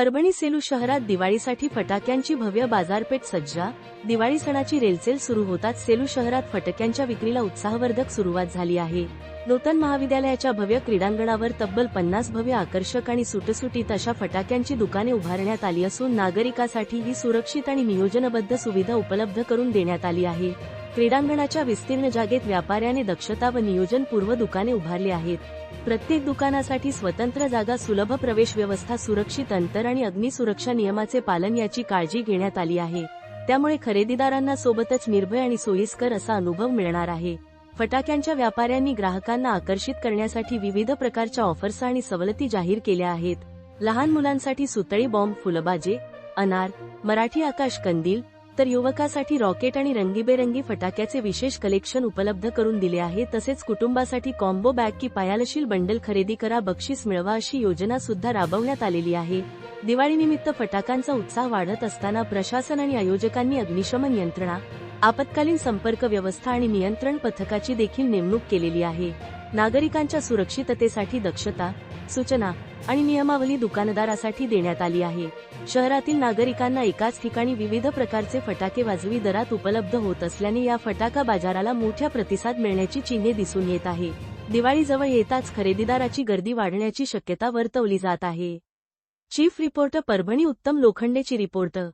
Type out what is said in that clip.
परभणी सेलू शहरात दिवाळीसाठी फटाक्यांची भव्य बाजारपेठ सज्जा दिवाळी सणाची रेलचेल सुरू होताच सेलू शहरात फटाक्यांच्या विक्रीला उत्साहवर्धक सुरुवात झाली आहे. नूतन महाविद्यालयाच्या भव्य क्रीडांगणावर तब्बल पन्नास भव्य आकर्षक आणि सुटसुटीत अशा फटाक्यांची दुकाने उभारण्यात आली असून नागरिकासाठी ही सुरक्षित आणि नियोजनबद्ध सुविधा उपलब्ध करून देण्यात आली आहे. क्रीडांगणाच्या विस्तीर्ण जागेत व्यापाऱ्याने दक्षता व नियोजनपूर्व दुकाने उभारली आहेत. प्रत्येक दुकानासाठी स्वतंत्र जागा सुलभ प्रवेश व्यवस्था सुरक्षित अंतर आणि अग्निसुरक्षा नियमाचे पालन याची काळजी घेण्यात आली आहे. त्यामुळे खरेदीदारांना सोबतच निर्भय आणि सोयीस्कर असा अनुभव मिळणार आहे. फटाक्यांच्या व्यापाऱ्यांनी ग्राहकांना आकर्षित करण्यासाठी विविध प्रकारच्या ऑफर्स आणि सवलती जाहीर केल्या आहेत. लहान मुलांसाठी सुतळी बॉम्ब फुलबाजे अनार मराठी आकाश कंदील तर युवकासाठी रॉकेट आणि रंगीबेरंगी फटाक्याचे विशेष कलेक्शन उपलब्ध करून दिले आहे. तसेच कुटुंबासाठी कॉम्बो बॅग की पायालशील बंडल खरेदी करा बक्षीस मिळवा अशी योजना सुद्धा राबवण्यात आलेली आहे. दिवाळीनिमित्त फटाकांचा उत्साह वाढत असताना प्रशासन आणि आयोजकांनी अग्निशमन यंत्रणा आपत्कालीन संपर्क व्यवस्था आणि नियंत्रण पथकाची देखील नेमणूक केलेली आहे. नागरिकांच्या सुरक्षिततेसाठी दक्षता सूचना आणि नियमावली दुकानदारासाठी देण्यात आली आहे. शहरातील नागरिकांना एकाच ठिकाणी विविध प्रकारचे फटाके वाजवी दरात उपलब्ध होत असल्याने या फटाका बाजाराला मोठ्या प्रतिसाद मिळण्याची चिन्हे दिसून येत आहे. दिवाळीजवळ येताच खरेदीदाराची गर्दी वाढण्याची शक्यता वर्तवली जात आहे. चीफ रिपोर्टर परभणी उत्तम लोखंडेची रिपोर्टर